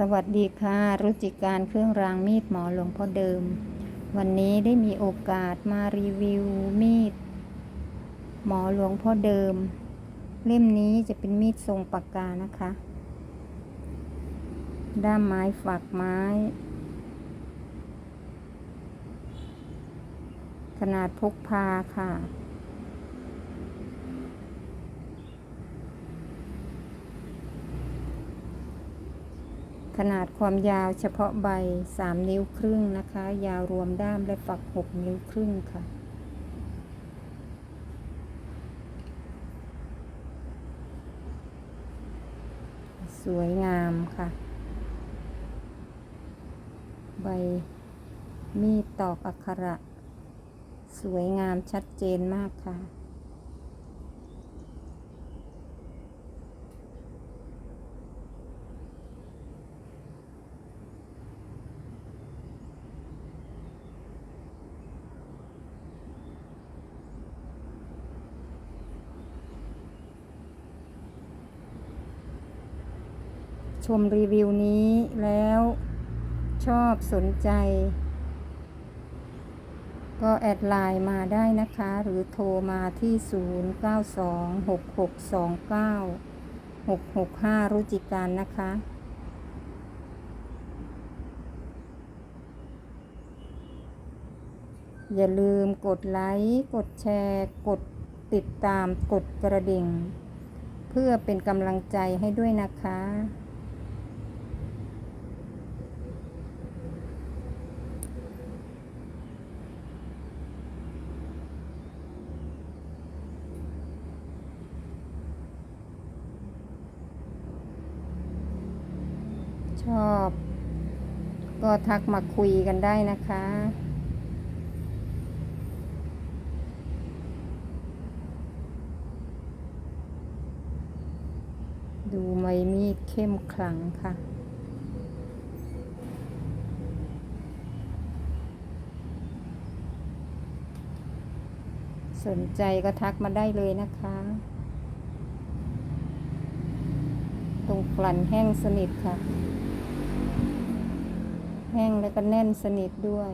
สวัสดีค่ะ รุจิการเครื่องรางมีดหมอหลวงพ่อเดิม วันนี้ได้มีโอกาสมารีวิวมีด หมอหลวงพ่อเดิม เล่มนี้จะเป็นมีดทรงปากกานะคะ ด้ามไม้ฝักไม้ ขนาดพกพาค่ะ ขนาดความยาวเฉพาะใบ 3 นิ้วครึ่งนะคะ ยาวรวมด้ามและฝัก 6 นิ้วครึ่งค่ะ สวยงามค่ะ ใบมีดตอกอักขระ สวยงามชัดเจนมากค่ะ ชมรีวิวนี้แล้วชอบสนใจ ก็แอดไลน์มาได้นะคะ หรือโทรมาที่ 0926629665 รุจิการนะคะอย่าลืมกดไลค์ กดแชร์ กดติดตาม กดกระดิ่ง เพื่อเป็นกำลังใจให้ด้วยนะคะ ชอบ ก็ทักมาคุยกันได้นะคะ ดูไม้มีดเข้มขลังค่ะสนใจก็ทักมาได้เลยนะคะ ตรงกลั่นแห้งสนิทค่ะ แห้งแล้วก็แน่นสนิทด้วย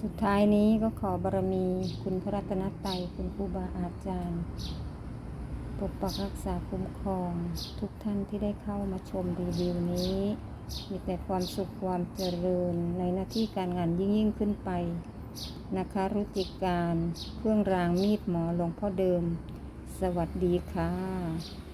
สุด ท้ายนี้ก็ขอบารมีคุณพระรัตนตรัยคุณครูบาอาจารย์ปกปักรักษาคุ้มครอง ทุกท่านที่ได้เข้ามาชมรีวิวนี้ มีแต่ความสุขความเจริญในหน้าที่การงานยิ่งยิ่งขึ้นไปนะคะรุจิการเครื่องรางมีดหมอหลวงพ่อเดิม สวัสดีค่ะ